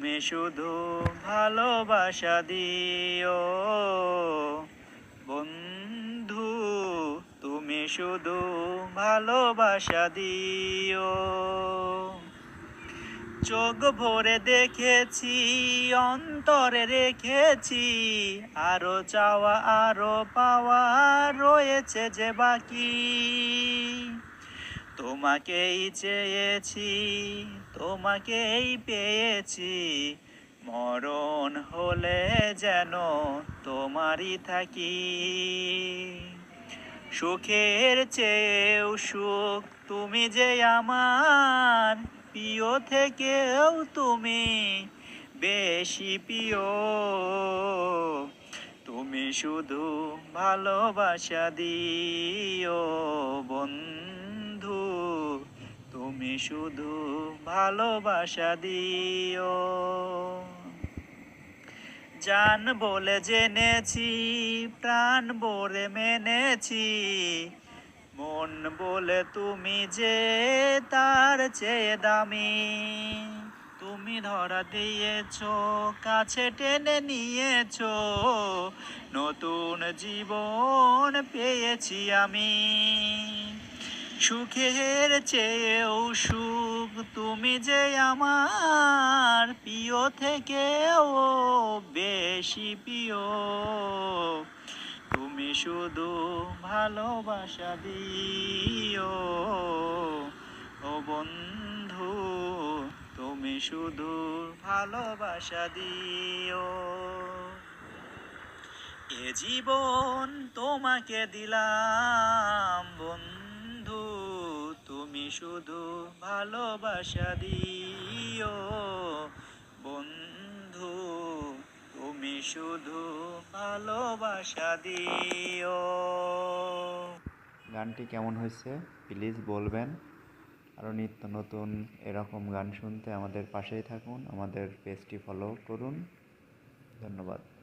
তুমি শুধু ভালোবাসা দিও। বন্ধু, তুমি শুধু ভালোবাসা দিও। চোখ ভরে দেখেছি, অন্তরে রেখেছি, আরও চাওয়া, আরও পাওয়া রয়েছে যে বাকি। তোমাকেই চেয়েছি, তোমাকেই পেয়েছি। মরণ হলে যেন তোমারই থাকি। সুখের চেয়েও সুখ তুমি যে আমার, প্রিয় থেকেও তুমি বেশি প্রিয়। তুমি শুধু ভালোবাসা দিও বন্ধু। শুধু ভালোবাসা দিও। জান বলে জেনেছি, প্রাণ বলে মেনেছি। মন বলে তুমি যে তার চেয়ে দামি। তুমি ধরা দিয়েছ, কাছে টেনে নিয়েছ। নতুন জীবন পেয়েছি আমি। সুখের চেয়েও সুখ তুমি যে আমার প্রিয় থেকেও বেশি প্রিয়। তুমি শুধু ভালোবাসা দিও। ও বন্ধু, তুমি শুধু ভালোবাসা দিও। এ জীবন তোমাকে দিলাম বন্ধু। তুমি শুধু ভালোবাসা দিও। বন্ধু, তুমি শুধু ভালোবাসা দিও। গানটি কেমন হয়েছে? প্লিজ বলবেন। আরও নিত্য নতুন এরকম গান শুনতে আমাদের পাশেই থাকুন, আমাদের পেজটি ফলো করুন। ধন্যবাদ।